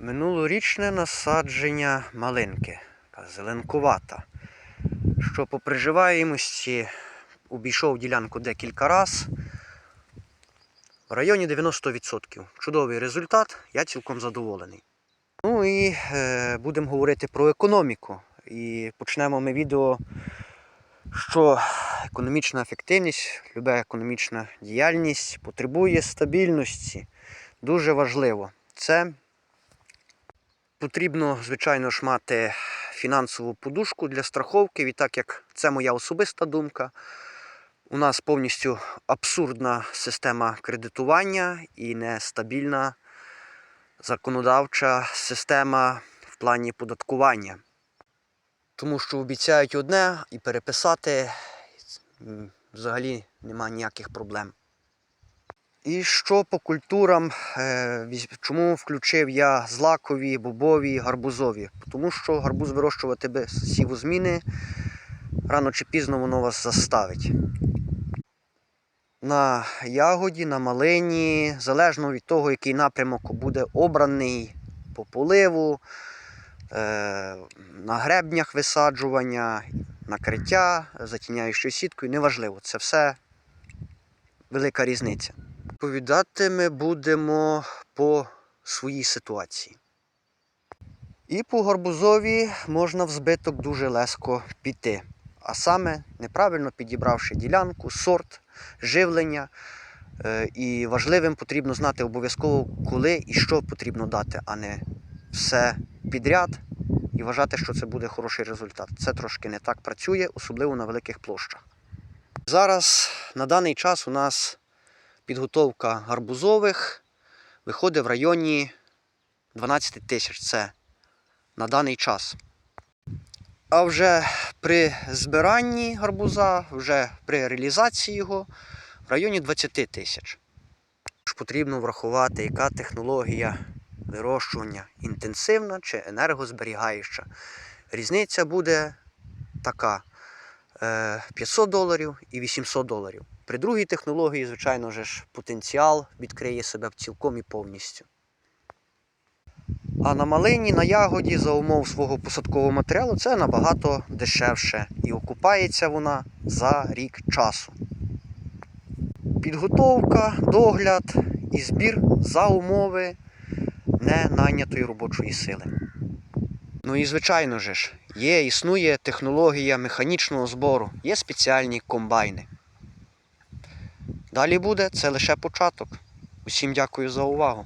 Минулорічне насадження малинки, така зеленкувата. Що по приживаємості обійшов ділянку декілька разів. В районі 90%. Чудовий результат, я цілком задоволений. Ну і е, будемо говорити про економіку. І почнемо ми відео, що економічна ефективність, люба економічна діяльність потребує стабільності. Дуже важливо. Це потрібно, звичайно ж, мати фінансову подушку для страховки. Відтак як це моя особиста думка. У нас повністю абсурдна система кредитування і нестабільна законодавча система в плані податкування. Тому що обіцяють одне і переписати взагалі нема ніяких проблем. І що по культурам, е, чому включив я злакові, бобові, гарбузові? Тому що гарбуз вирощувати без сівозміни рано чи пізно воно вас заставить. На ягоді, на малині, залежно від того, який напрямок буде обраний по поливу, е, на гребнях висаджування, накриття, затіняючою сіткою, неважливо. Це все велика різниця. Відповідати ми будемо по своїй ситуації. І по гарбузові можна в збиток дуже легко піти. А саме неправильно підібравши ділянку, сорт, живлення. Е, І важливим потрібно знати обов'язково, коли і що потрібно дати, а не все підряд і вважати, що це буде хороший результат. Це трошки не так працює, особливо на великих площах. Зараз на даний час у нас підготовка гарбузових виходить в районі 12 тисяч. Це на даний час. А вже при збиранні гарбуза, вже при реалізації його в районі 20 тисяч. Потрібно врахувати, яка технологія вирощування інтенсивна чи енергозберігаюча. Різниця буде така: е, 500 доларів і 800 доларів. При другій технології, звичайно ж, потенціал відкриє себе цілком і повністю. А на малині, на ягоді за умов свого посадкового матеріалу це набагато дешевше і окупається вона за рік часу. Підготовка, догляд і збір за умови не найнятої робочої сили. Ну і звичайно ж, є, існує технологія механічного збору, є спеціальні комбайни. Далі буде це лише початок. Усім дякую за увагу.